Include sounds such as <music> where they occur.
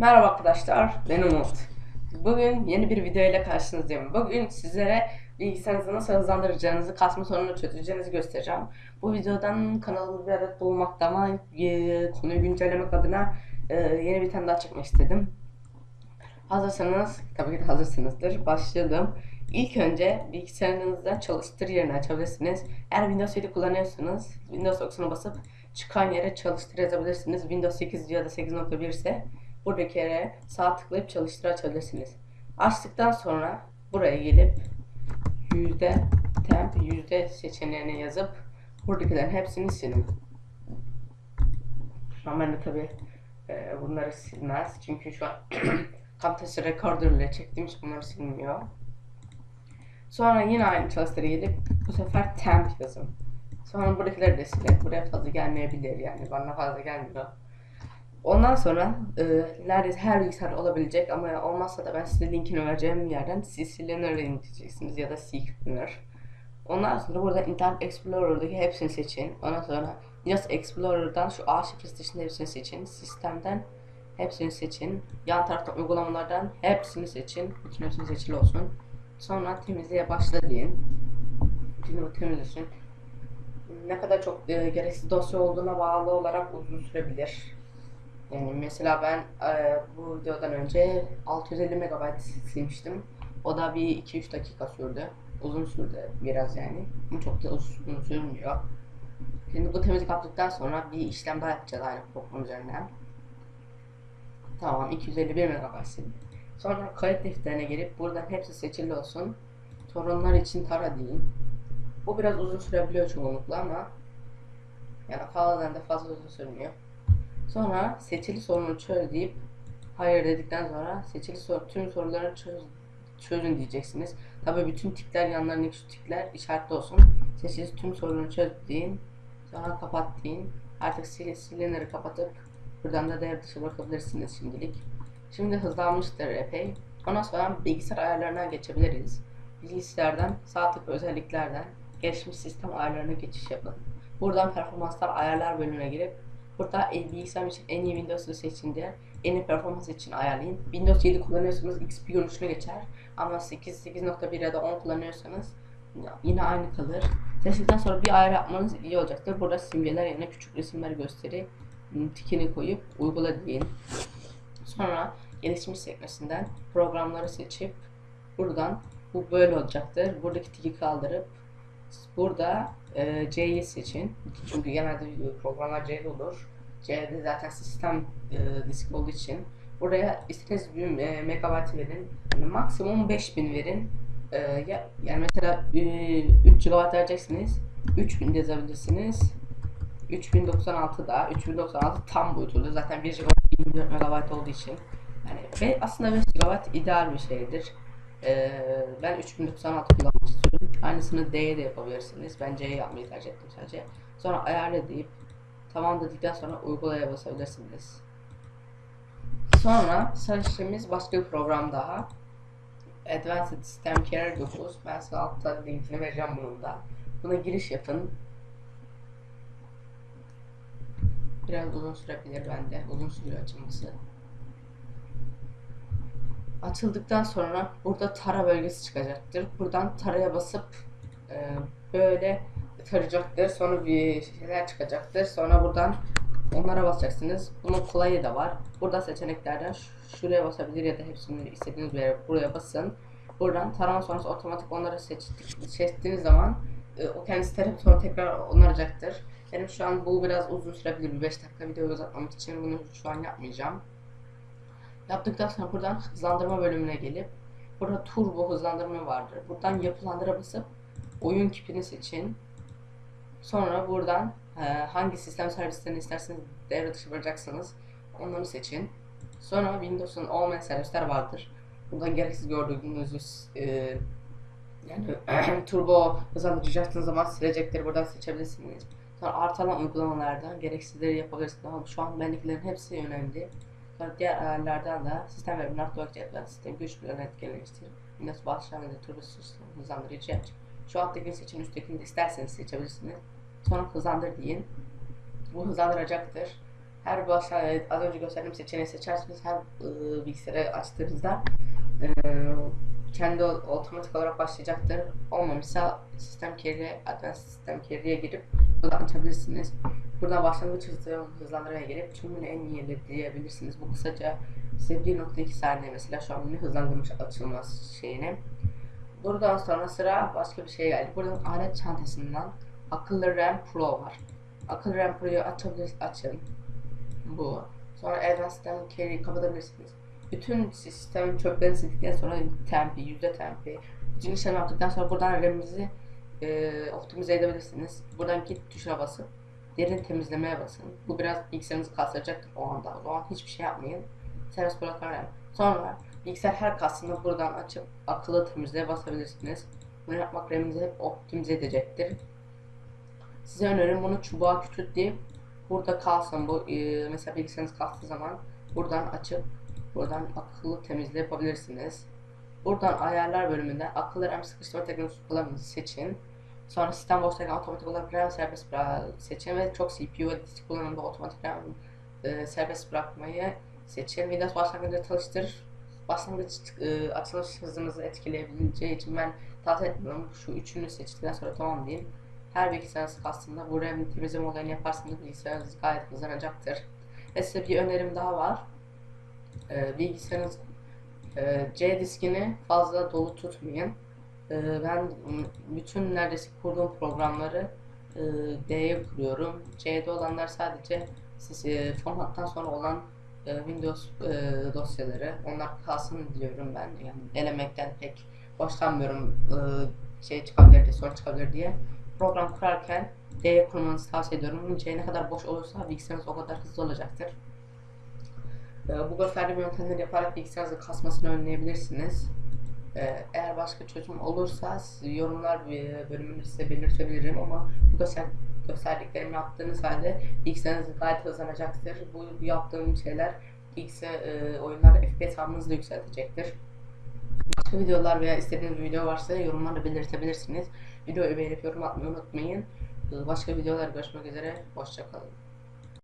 Merhaba arkadaşlar, ben Umut. Bugün yeni bir video ile karşınızdayım. Bugün sizlere bilgisayarınızı nasıl hızlandıracağınızı, kasma sorununu çözeceğinizi göstereceğim. Bu videodan kanalımı bir adet bulmakta ama e, konuyu güncellemek adına e, yeni bir tane daha çekmek istedim. Hazırsanız, tabii ki hazırsınızdır. Başlayalım. İlk önce bilgisayarınızdan çalıştır yerini açabilirsiniz. Eğer Windows 7 kullanıyorsanız Windows 90'a basıp çıkan yere çalıştır yazabilirsiniz. Windows 8 ya da 8.1 ise buradaki yere sağ tıklayıp çalıştır açabilirsiniz. Açtıktan sonra buraya gelip yüzde temp yüzde seçeneğini yazıp buradakilerin hepsini silin. An ben de tabi bunları silmez. Çünkü şu an <clears throat> Camtasia Recorder ile çektiğim için bunları silmiyor. Sonra yine aynı çalıştırı gelip bu sefer temp yazın. Sonra buradakileri de silin. Buraya fazla gelmeyebilir yani bana fazla gelmiyor. Ondan sonra e, neredeyse her bilgisayar olabilecek ama olmazsa da ben size linkini vereceğim yerden CClearner'ı indireceksiniz ya da CClearner. Ondan sonra burada Internet Explorer'daki hepsini seçin. Ondan sonra Windows Explorer'dan şu A şifresi hepsini seçin. Sistemden hepsini seçin. Yan taraftan uygulamalardan hepsini seçin. Bütün hepsini seçili olsun. Sonra temizliğe başla deyin. Şimdi temizlesin. Ne kadar çok e, gereksiz dosya olduğuna bağlı olarak uzun sürebilir. Yani mesela ben e, bu videodan önce 650 MB silmiştim. O da bir 2-3 dakika sürdü. Uzun sürdü biraz yani. Ama çok da uzun sürmüyor. Şimdi bu temizlik yaptıktan sonra bir işlem daha yapacağız aynı program üzerinden. Tamam 251 MB sildim. Sonra kayıt defterine girip buradan hepsi seçili olsun. Sorunlar için tara deyin. Bu biraz uzun sürebiliyor çoğunlukla ama yani fazladan da fazla uzun sürmüyor. Sonra seçili sorunu çöz deyip hayır dedikten sonra seçili soru tüm soruları çöz, çözün diyeceksiniz. Tabi bütün tikler yanlarındaki şu tikler işaretli olsun. Seçili tüm sorunu çöz deyin. Sonra kapat deyin. Artık sil, silinleri kapatıp buradan da devre dışı bırakabilirsiniz şimdilik. Şimdi hızlanmıştır epey. Ondan sonra bilgisayar ayarlarına geçebiliriz. Bilgisayardan sağ tık özelliklerden gelişmiş sistem ayarlarına geçiş yapın. Buradan performanslar ayarlar bölümüne girip Burada bilgisayar için en iyi Windows'u seçin diye en iyi performans için ayarlayın. Windows 7 kullanıyorsanız XP görünüşüne geçer. Ama 8, 8.1 ya da 10 kullanıyorsanız yine aynı kalır. Seçtikten sonra bir ayar yapmanız iyi olacaktır. Burada simgeler yerine küçük resimler gösteri tikini koyup uygula deyin. Sonra gelişmiş sekmesinden programları seçip buradan bu böyle olacaktır. Buradaki tiki kaldırıp burada e, C'yi seçin. Çünkü genelde programlar C'de olur. C'de zaten sistem e, disk olduğu için. Buraya istediğiniz bir e, megabayt verin. Yani maksimum 5000 verin. E, ya, yani mesela e, 3 GB vereceksiniz. 3000 yazabilirsiniz. 3096 da 3096 tam boyutunda zaten 1 GB 24 MB olduğu için. Yani ve aslında 5 GB ideal bir şeydir. Ee, ben 3096 kullanmak istiyorum. Aynısını D'ye de yapabilirsiniz. Ben C'ye yapmayı tercih ettim sadece. Sonra ayarla deyip tamam dedikten sonra uygulaya basabilirsiniz. Sonra seçtiğimiz başka bir program daha. Advanced System Care 9. Ben size altta linkini vereceğim bunun da. Buna giriş yapın. Biraz uzun sürebilir bende. Uzun sürüyor açılması. Açıldıktan sonra burada tara bölgesi çıkacaktır. Buradan taraya basıp e, böyle tarayacaktır. Sonra bir şeyler çıkacaktır. Sonra buradan onlara basacaksınız. Bunun kolayı da var. Burada seçeneklerden şuraya basabilir ya da hepsini istediğiniz bir yere buraya basın. Buradan tarama sonrası otomatik onları seçtik, seçtiğiniz zaman e, o kendisi tarayıp sonra tekrar onaracaktır. Benim şu an bu biraz uzun sürebilir. Bir 5 dakika videoyu uzatmamak için bunu şu an yapmayacağım. Yaptıktan sonra buradan hızlandırma bölümüne gelip burada turbo hızlandırma vardır. Buradan yapılandıra basıp oyun kipini seçin. Sonra buradan e, hangi sistem servislerini isterseniz devre dışı bırakacaksınız onları seçin. Sonra Windows'un olmayan servisler vardır. Buradan gereksiz gördüğünüz e, yani <clears throat> turbo hızlandıracaksınız zaman silecekleri buradan seçebilirsiniz. Sonra artan uygulamalardan gereksizleri yapabilirsiniz. Ama şu an bendekilerin hepsi önemli. Diğer ayarlardan da sistem ve network cetvel sistem güç bir etkilemiştir. Windows başlangıcı turbo hızlandırıcı yapacak. Şu alttakini seçin, üsttekini de isterseniz seçebilirsiniz. Sonra hızlandır deyin. Bu hızlandıracaktır. her başta az önce gösterdiğim seçeneği seçerseniz her e, bilgisayarı açtığınızda e, kendi otomatik olarak başlayacaktır. Olmamışsa sistem carry'e, advanced sistem carry'e girip buradan açabilirsiniz. Buradan başlangıç hızı, hızlandırmaya gelip tümünü en iyi diyebilirsiniz. Bu kısaca size 1.2 saniye mesela şu an hızlandırmış açılma şeyini. Buradan sonra sıra başka bir şey geldi. Buradan alet çantasından akıllı RAM Pro var. Akıllı RAM Pro'yu açabilir, açın. Bu. Sonra Advanced System Carry'i kapatabilirsiniz. Bütün sistem çöpleri sildikten sonra tempi, yüzde tempi, bütün işlem yaptıktan sonra buradan RAM'inizi e, optimize edebilirsiniz. Buradan git tuşuna basıp derin temizlemeye basın. Bu biraz bilgisayarınızı kastıracaktır o anda. O zaman hiçbir şey yapmayın. Serbest bırakın. Sonra bilgisayar her kastını buradan açıp akıllı temizliğe basabilirsiniz. Bunu yapmak RAM'inizi hep optimize edecektir. Size önerim bunu çubuğa küçülteyip burada kalsın bu e, mesela bilgisayarınız kastığı zaman buradan açıp buradan akıllı temizliği yapabilirsiniz. Buradan ayarlar bölümünden akıllı RAM sıkıştırma teknolojisi kullanımını seçin. Sonra sistem boştayken otomatik olarak RAM serbest seçin ve çok CPU ve disk kullanımında otomatik RAM e, serbest bırakmayı seçin. Windows başlangıcı çalıştır. Başlangıç e, açılış hızınızı etkileyebileceği için ben tavsiye etmiyorum. Şu üçünü seçtikten sonra tamam diyeyim. Her bilgisayarınız aslında bu RAM temizleme olayını yaparsanız bilgisayarınız gayet hızlanacaktır. Ve size bir önerim daha var. Ee, bilgisayarınız e, C diskini fazla dolu tutmayın. Ee, ben bütün neredeyse kurduğum programları e, D'ye kuruyorum. C'de olanlar sadece e, formattan sonra olan e, Windows e, dosyaları. Onlar kalsın diyorum ben. Yani denemekten pek hoşlanmıyorum. E, şey çıkabilir diye, sorun çıkabilir diye. Program kurarken D'ye kurmanızı tavsiye ediyorum. C ne kadar boş olursa bilgisayarınız o kadar hızlı olacaktır. Ee, Bu gösterdiğim yöntemleri yaparak bilgisayarınızın kasmasını önleyebilirsiniz. Ee, Eğer başka çözüm olursa yorumlar e, bölümünde size belirtebilirim ama bu göster gösterdiklerimi yaptığınız halde bilgisayarınız gayet hızlanacaktır. Bu, bu yaptığım şeyler bilgisayar e, oyunlar FPS almanızı da yükseltecektir. Başka videolar veya istediğiniz bir video varsa yorumlarda belirtebilirsiniz. Videoyu beğenip yorum atmayı unutmayın. Ee, Başka videolar görüşmek üzere. Hoşçakalın.